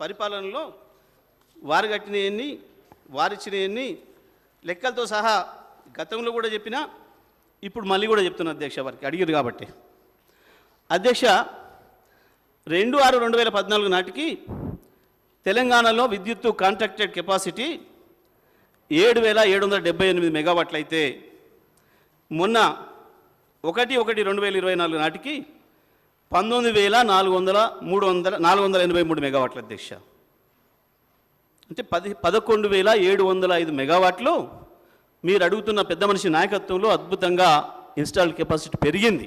పరిపాలనలో వారు కట్టినవన్నీ వారిచ్చినవన్నీ లెక్కలతో సహా గతంలో కూడా చెప్పినా ఇప్పుడు మళ్ళీ కూడా చెప్తున్నా అధ్యక్ష వారికి అడిగారు కాబట్టి. అధ్యక్ష రెండు ఆరు రెండు వేల పద్నాలుగు నాటికి తెలంగాణలో విద్యుత్తు కాంట్రాక్టెడ్ కెపాసిటీ ఏడు వేల ఏడు వందల డెబ్బై ఎనిమిది మెగావాట్లు అయితే మొన్న ఒకటి ఒకటి రెండు వేల ఇరవై నాలుగు నాటికి పంతొమ్మిది వేల నాలుగు వందల మూడు వందల నాలుగు వందల ఎనభై మూడు మెగావాట్ల అధ్యక్ష అంటే పది పదకొండు వేల ఏడు వందల ఐదు మెగావాట్లు మీరు అడుగుతున్న పెద్ద మనిషి నాయకత్వంలో అద్భుతంగా ఇన్స్టాల్డ్ కెపాసిటీ పెరిగింది.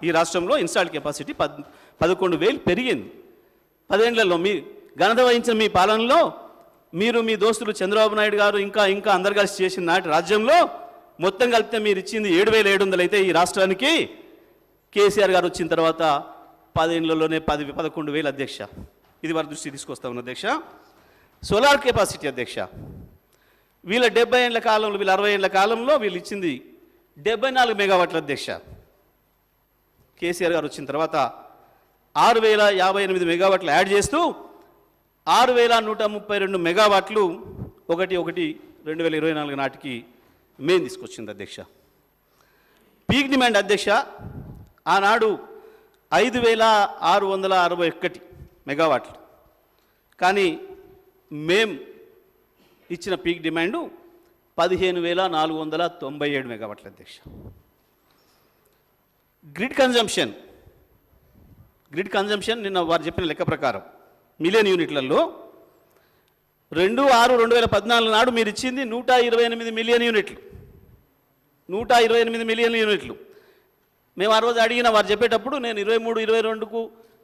ఈ రాష్ట్రంలో ఇన్స్టాల్డ్ కెపాసిటీ పద్ పదకొండు వేలు పెరిగింది. పదేళ్ళలో మీ ఘనత వహించిన మీ పాలనలో మీరు మీ దోస్తులు చంద్రబాబు నాయుడు గారు ఇంకా ఇంకా అందరు కలిసి చేసిన నాటి రాజ్యంలో మొత్తం కలిపితే మీరు ఇచ్చింది ఏడు వేల ఏడు వందలు అయితే ఈ రాష్ట్రానికి కేసీఆర్ గారు వచ్చిన తర్వాత పదేళ్ళలోనే పది పదకొండు వేలు అధ్యక్ష. ఇది వారి దృష్టి తీసుకొస్తా ఉన్న అధ్యక్ష. సోలార్ కెపాసిటీ అధ్యక్ష. వీళ్ళ డెబ్బై ఏళ్ళ కాలంలో వీళ్ళ అరవై ఏళ్ళ కాలంలో వీళ్ళు ఇచ్చింది డెబ్బై నాలుగు మెగావాట్ల అధ్యక్ష. కేసీఆర్ గారు వచ్చిన తర్వాత ఆరు వేల యాభై ఎనిమిది మెగావాట్లు యాడ్ చేస్తూ ఆరు వేల నూట ముప్పై రెండు మెగావాట్లు ఒకటి ఒకటి రెండు వేల ఇరవై నాలుగు నాటికి మెయిన్ తీసుకొచ్చింది అధ్యక్ష. పీక్ డిమాండ్ అధ్యక్ష ఆనాడు ఐదు వేల ఆరు వందల అరవై ఒకటి మెగావాట్లు. కానీ మేం ఇచ్చిన పీక్ డిమాండు పదిహేను వేల నాలుగు వందల తొంభై ఏడు మెగావాట్ల అధ్యక్ష. Grid consumption. గ్రిడ్ కన్జంప్షన్ నిన్న వారు చెప్పిన లెక్క ప్రకారం మిలియన్ యూనిట్లలో రెండు ఆరు రెండు వేల పద్నాలుగు నాడు మీరు ఇచ్చింది నూట ఇరవై ఎనిమిది మిలియన్ యూనిట్లు. నూట ఇరవై ఎనిమిది మిలియన్ యూనిట్లు. మేము ఆ రోజు అడిగిన వారు చెప్పేటప్పుడు నేను ఇరవై మూడు ఇరవై రెండుకు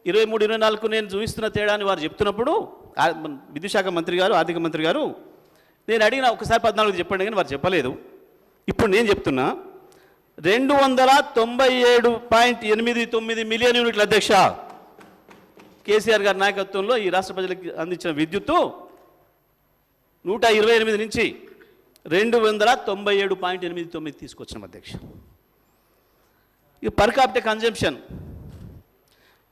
ఇరవై మూడు ఇరవై నాలుగు నేను చూపిస్తున్న తేడాని వారు చెప్తున్నప్పుడు విద్యుశాఖ మంత్రి గారు ఆర్థిక మంత్రి గారు నేను అడిగిన ఒకసారి పద్నాలుగు చెప్పండి కానీ వారు చెప్పలేదు. ఇప్పుడు నేను చెప్తున్నా రెండు వందల తొంభై ఏడు పాయింట్ ఎనిమిది తొమ్మిది మిలియన్ యూనిట్ల అధ్యక్ష కేసీఆర్ గారి నాయకత్వంలో ఈ రాష్ట్ర ప్రజలకు అందించిన విద్యుత్తు నూట ఇరవై ఎనిమిది నుంచి రెండు వందల తొంభై ఏడు పాయింట్ ఎనిమిది తొమ్మిది తీసుకొచ్చినాం అధ్యక్ష. ఇక పర్ కన్జంప్షన్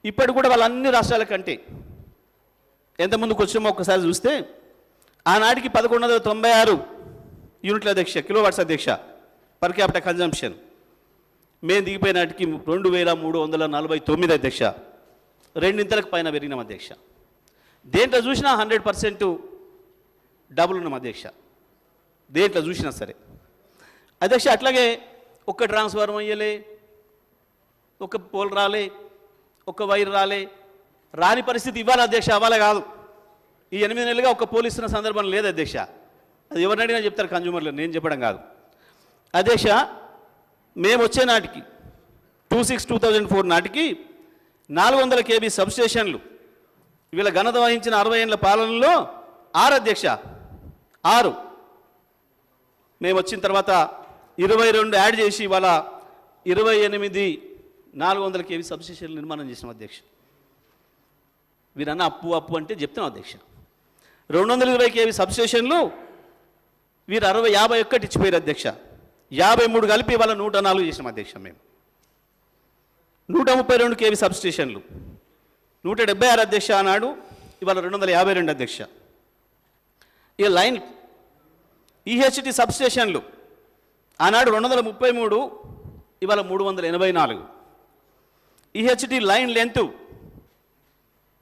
ఇప్పటి కూడా వాళ్ళ అన్ని రాష్ట్రాల కంటే ఎంత ముందుకు వచ్చామో ఒక్కసారి చూస్తే ఆనాటికి పదకొండు వందల తొంభై ఆరు యూనిట్ల అధ్యక్ష కిలోవాట్స్ అధ్యక్ష పర్ క్యాపిటల్ కన్జంప్షన్ మేము దిగిపోయినాటికి రెండు వేల మూడు వందల నలభై తొమ్మిది అధ్యక్ష. రెండింతలకు పైన పెరిగినాం అధ్యక్ష. దేంట్లో చూసినా హండ్రెడ్ పర్సెంట్ డబుల్ ఉన్నాం అధ్యక్ష. దేంట్లో చూసినా సరే. అధ్యక్ష అట్లాగే ఒక్క ట్రాన్స్ఫార్మ్ అయ్యలే ఒక పోల్ రాలే ఒక వైర్ రాలే. రాని పరిస్థితి ఇవ్వాలి అధ్యక్ష అవ్వాలి కాదు. ఈ ఎనిమిది నెలలుగా ఒక పోల్ ఇస్తున్న సందర్భం లేదు అధ్యక్ష. అది ఎవరిని అడిగినా చెప్తారు కన్జ్యూమర్లు నేను చెప్పడం కాదు. అధ్యక్ష మేము వచ్చే నాటికి two six two thousand four నాటికి నాలుగు వందల కేబీ సబ్స్టేషన్లు వీళ్ళ ఘనత వహించిన అరవై ఏళ్ళ పాలనలో ఆరు అధ్యక్ష ఆరు. మేము వచ్చిన తర్వాత ఇరవై రెండు యాడ్ చేసి ఇవాళ ఇరవై ఎనిమిది నాలుగు వందల కేవీ సబ్స్టేషన్లు నిర్మాణం చేసిన అధ్యక్ష వీరన్న అప్పు అప్పు అంటే చెప్తున్నాం అధ్యక్ష రెండు వందల ఇరవై కేవీ సబ్స్టేషన్లు వీరు అరవై యాభై ఒక్కటి ఇచ్చిపోయారు అధ్యక్ష. యాభై మూడు కలిపి ఇవాళ నూట నాలుగు చేసినాం అధ్యక్ష మేము. నూట ముప్పై రెండు కేవీ సబ్స్టేషన్లు. నూట డెబ్బై ఆరు అధ్యక్ష ఆనాడు ఇవాళ రెండు వందల యాభై రెండు అధ్యక్ష. ఇక లైన్ ఈహెచ్టి సబ్స్టేషన్లు ఆనాడు రెండు వందల ముప్పై మూడు ఇవాళ మూడు వందల ఎనభై నాలుగు. ఈహెచ్డి లైన్ లెంత్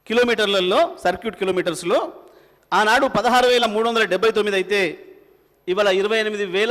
కిలోమీటర్లలో సర్క్యూట్ కిలోమీటర్స్లో ఆనాడు పదహారు వేల మూడు వందల డెబ్బై తొమ్మిది అయితే ఇవాళ ఇరవై ఎనిమిది వేల